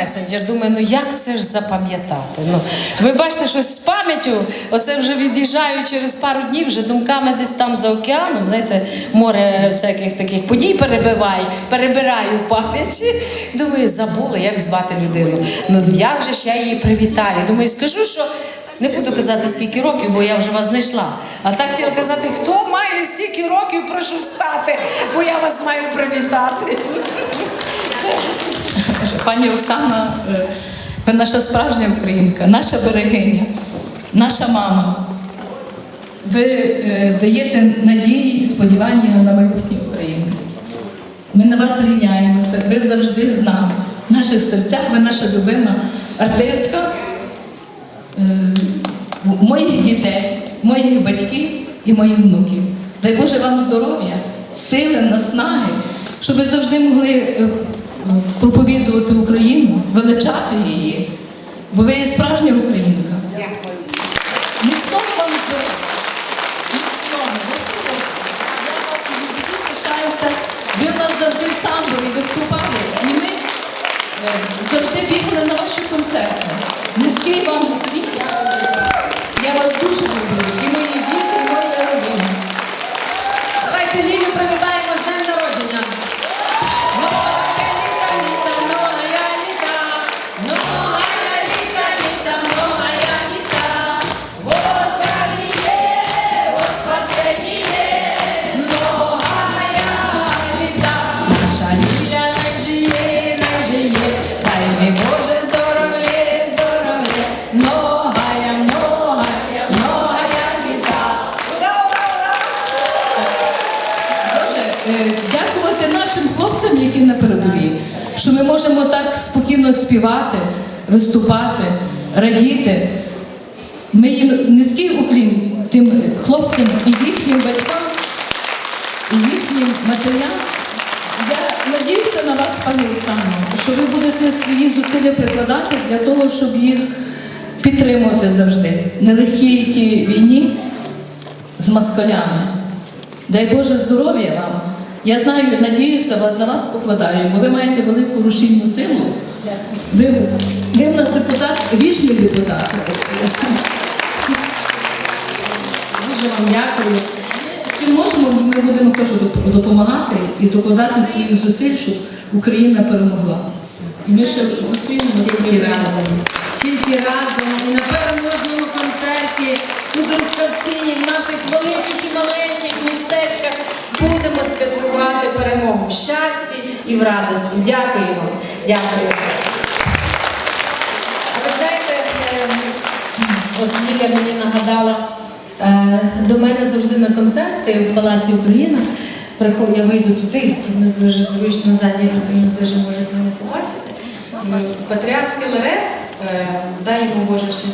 Месенджер, думаю, ну як це ж запам'ятати? Ну, ви бачите, що з пам'яттю, оце вже від'їжджаю через пару днів, вже думками десь там за океаном, знаєте, море всяких таких подій перебиваю, перебираю в пам'яті. Думаю, забула, як звати людину. Ну як же ж я її привітаю? Думаю, скажу, що не буду казати, скільки років, бо я вже вас знайшла. А так хотіла казати, хто має стільки років, прошу встати, бо я вас маю привітати. Пані Оксана, е, ви наша справжня українка, наша берегиня, наша мама. Ви е, даєте надії і сподівання на майбутнє України. Ми на вас рівняємося, ви завжди з нами. В наших серцях ви наша любима артистка е, моїх дітей, моїх батьків і моїх внуків. Дай Боже вам здоров'я, сили, наснаги, щоб ви завжди могли проповідувати Україну, величати її, бо ви є справжня українка. Міцного вам здоров'я. Господи. Я вас люблю, пишаюся. Ви в нас завжди в самборі виступали, і ми е, завжди бігли на ваші концерти. Низький вам. Я вас дуже люблю. Дякувати нашим хлопцям, які на передовій, що ми можемо так спокійно співати, виступати, радіти. Ми їм низький уклін тим хлопцям і їхнім батькам, і їхнім матерям. Я надіюся на вас, пані Оксано, що ви будете свої зусилля прикладати для того, щоб їх підтримувати завжди. Нелегкій тій війні з москалями. Дай Боже здоров'я вам. Я знаю, надіюся, вас на вас покладаю, бо ви маєте велику рушійну силу. Ви, ви в нас депутат, вічний депутат. Дуже вам дякую. Чи можемо, ми будемо кажу, допомагати і докладати свої зусиль, щоб Україна перемогла. І ми ще зустрінемося Тільки разом. Тільки разом і на переможному концерті у Трускавці, в наших великих і маленьких містечках будемо святкувати перемогу в щасті і в радості. Дякую вам. Дякую. Ви знаєте, е, от Ліля мені нагадала, е, до мене завжди на концерти в Палаці Україна. Приходь, я вийду туди, тут не дуже зручно ззаді, мені дуже можуть мене побачити. Патріарх Філарет, е, дай йому Боже ще